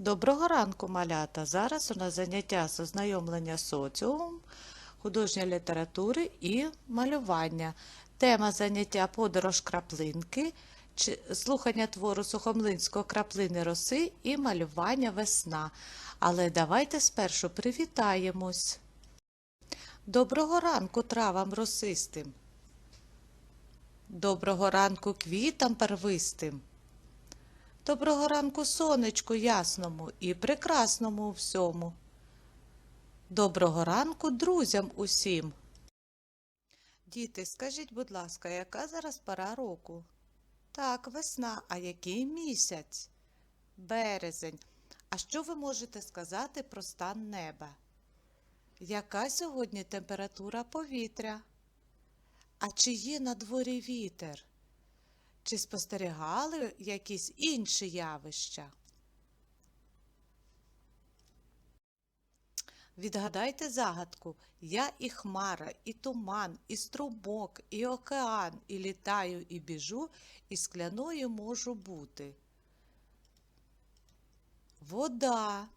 Доброго ранку, малята! Зараз у нас заняття з ознайомлення соціумом, художньої літератури і малювання. Тема заняття подорож краплинки, слухання твору Сухомлинського краплини роси і малювання весна. Але давайте спершу привітаємось. Доброго ранку травам росистим. Доброго ранку квітам первистим. Доброго ранку сонечку ясному і прекрасному у всьому. Доброго ранку друзям усім. Діти, скажіть, будь ласка, яка зараз пора року? Так, весна, а який місяць? Березень. А що ви можете сказати про стан неба? Яка сьогодні температура повітря? А чи є на дворі вітер? Чи спостерігали якісь інші явища? Відгадайте загадку. Я і хмара, і туман, і струмок, і океан, і літаю, і біжу, і скляною можу бути. Вода.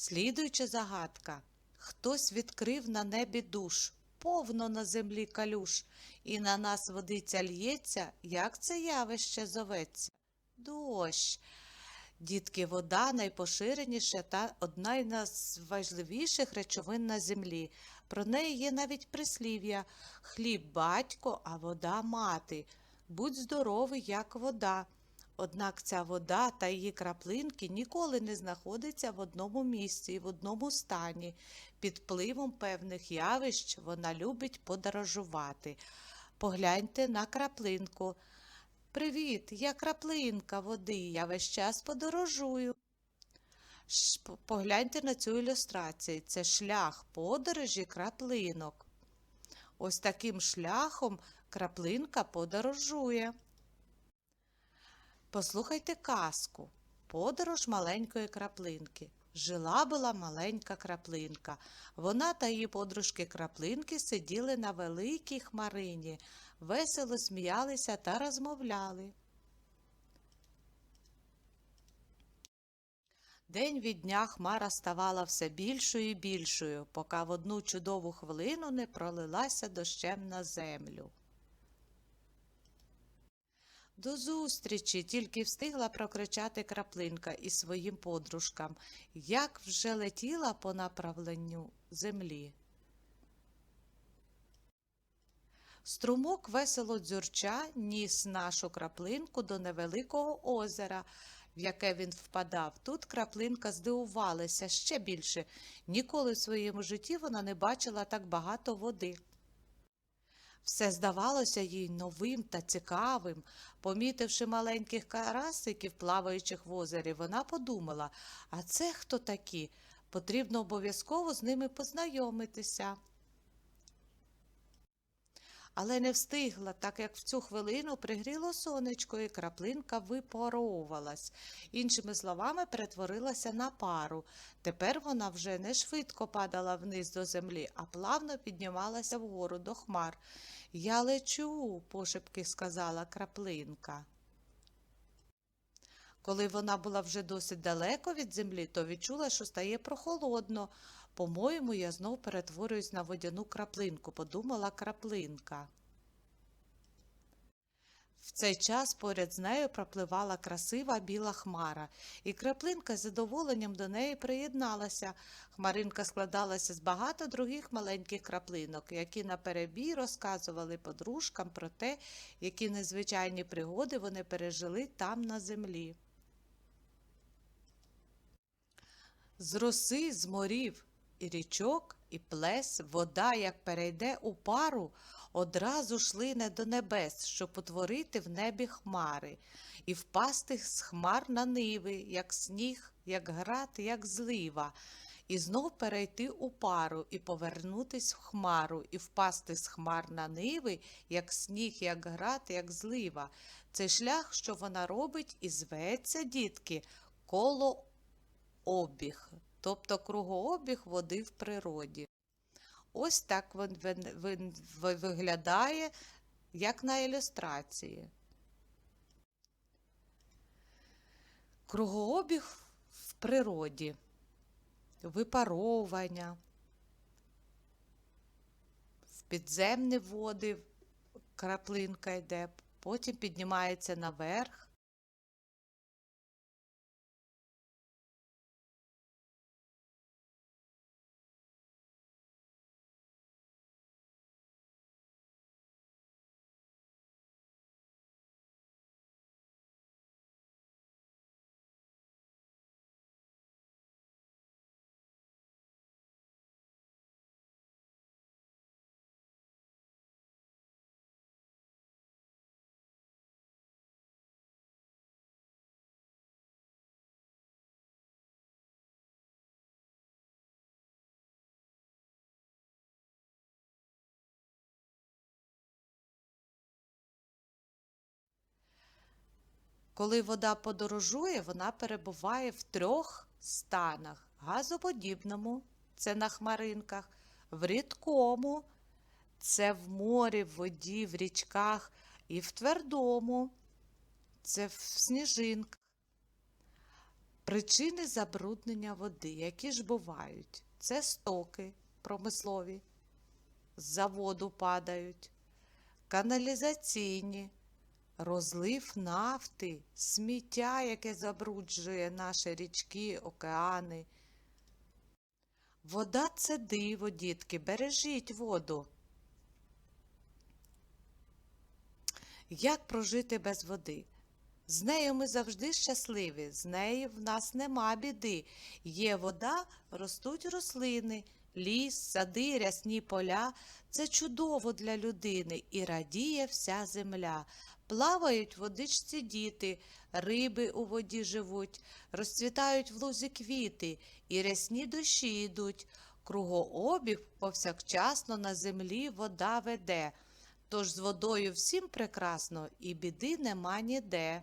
Слідуюча загадка. Хтось відкрив на небі душ, повно на землі калюш, і на нас водиця лється, як це явище зоветься? Дощ. Дітки, вода найпоширеніша та одна із найважливіших речовин на землі. Про неї є навіть прислів'я хліб батько, а вода мати. Будь здоровий, як вода. Однак ця вода та її краплинки ніколи не знаходяться в одному місці і в одному стані. Під впливом певних явищ вона любить подорожувати. Погляньте на краплинку. Привіт, я краплинка води, я весь час подорожую. Погляньте на цю ілюстрацію. Це шлях подорожі краплинок. Ось таким шляхом краплинка подорожує. Послухайте казку. Подорож маленької краплинки. Жила була маленька краплинка. Вона та її подружки краплинки сиділи на великій хмарині, весело сміялися та розмовляли. День від дня хмара ставала все більшою і більшою, поки в одну чудову хвилину не пролилася дощем на землю. До зустрічі тільки встигла прокричати краплинка із своїм подружкам, як вже летіла по направленню землі. Струмок весело дзюрча ніс нашу краплинку до невеликого озера, в яке він впадав. Тут краплинка здивувалася ще більше. Ніколи в своєму житті вона не бачила так багато води. Все здавалося їй новим та цікавим. Помітивши маленьких карасиків, плаваючих в озері, вона подумала, а це хто такі? Потрібно обов'язково з ними познайомитися. Але не встигла, так як в цю хвилину пригріло сонечко, і краплинка випаровувалась. Іншими словами, перетворилася на пару. Тепер вона вже не швидко падала вниз до землі, а плавно піднімалася вгору до хмар. Я лечу, пошепки сказала краплинка. Коли вона була вже досить далеко від землі, то відчула, що стає прохолодно. По-моєму, я знов перетворююсь на водяну краплинку, подумала краплинка. В цей час поряд з нею пропливала красива біла хмара, і краплинка з задоволенням до неї приєдналася. Хмаринка складалася з багато других маленьких краплинок, які наперебій розказували подружкам про те, які незвичайні пригоди вони пережили там на землі. З роси, з морів і річок, і плес, вода, як перейде у пару, одразу шлине до небес, щоб утворити в небі хмари, і впасти з хмар на ниви, як сніг, як град, як злива, і знов перейти у пару, і повернутись в хмару, і впасти з хмар на ниви, як сніг, як град, як злива. Це шлях, що вона робить, і зветься, дітки, коло обіг. Тобто кругообіг води в природі. Ось так він, він, він виглядає, як на ілюстрації. Кругообіг в природі, випаровування, в підземні води краплинка йде, потім піднімається наверх. Коли вода подорожує, вона перебуває в трьох станах: газоподібному це на хмаринках, в рідкому це в морі, в воді, в річках, і в твердому це в сніжинках. Причини забруднення води, які ж бувають, це стоки промислові, з заводу падають, каналізаційні розлив нафти, сміття, яке забруджує наші річки, океани. Вода це диво, дітки, бережіть воду. Як прожити без води? З нею ми завжди щасливі, з нею в нас нема біди. Є вода, ростуть рослини, ліс, сади, рясні поля. Це чудово для людини і радіє вся земля. Плавають в водичці діти, риби у воді живуть, розцвітають в лузі квіти, і рясні дощі йдуть. Кругообіг повсякчасно на землі вода веде. Тож з водою всім прекрасно, і біди нема ніде.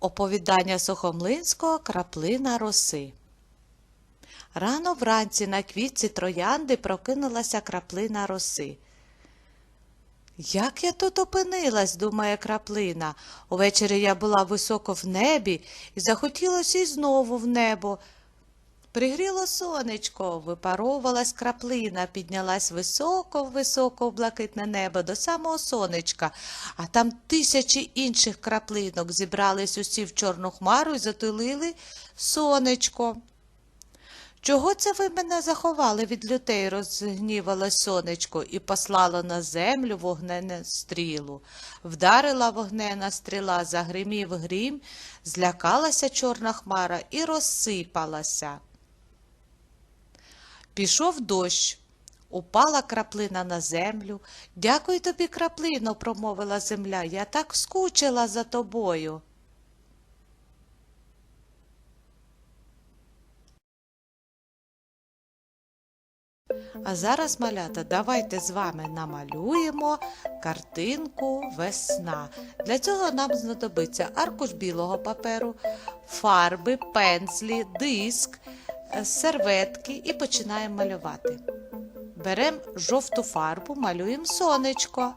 Оповідання Сухомлинського краплина роси. Рано вранці на квітці троянди прокинулася краплина роси. Як я тут опинилась, думає краплина. Увечері я була високо в небі і захотілося й знову в небо. Пригріло сонечко, випаровувалась краплина, піднялась високо-високо в блакитне небо до самого сонечка, а там тисячі інших краплинок зібрались усі в чорну хмару і затулили сонечко. Чого це ви мене заховали від людей, розгнівалось сонечко, і послало на землю вогнене стрілу. Вдарила вогнена стріла, загримів грім, злякалася чорна хмара і розсипалася. Пішов дощ. Упала краплина на землю. Дякую тобі, краплино, промовила земля. Я так скучила за тобою. А зараз, малята, давайте з вами намалюємо картинку весна. Для цього нам знадобиться аркуш білого паперу, фарби, пензлі, диск, е, серветки і починаємо малювати. Беремо жовту фарбу, малюємо сонечко.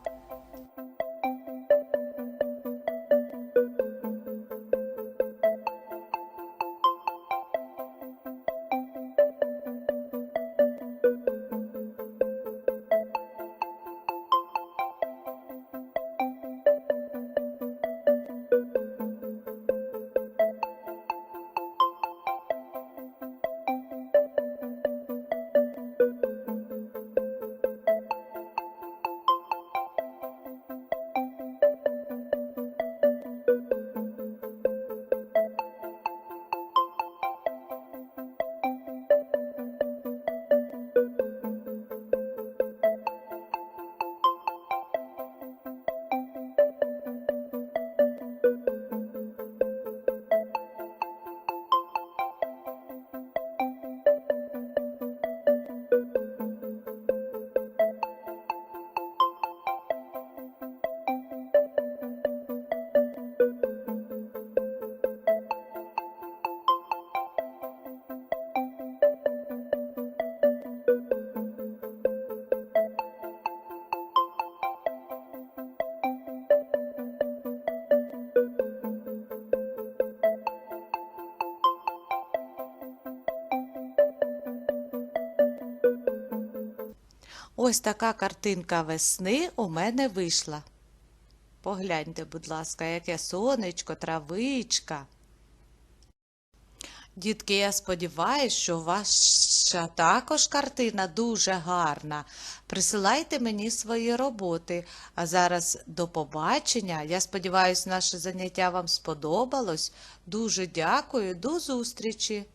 Ось така картинка весни у мене вийшла. Погляньте, будь ласка, яке сонечко, травичка. Дітки, я сподіваюся, що ваша також картина дуже гарна. Присилайте мені свої роботи. А зараз до побачення. Я сподіваюся, наше заняття вам сподобалось. Дуже дякую, до зустрічі!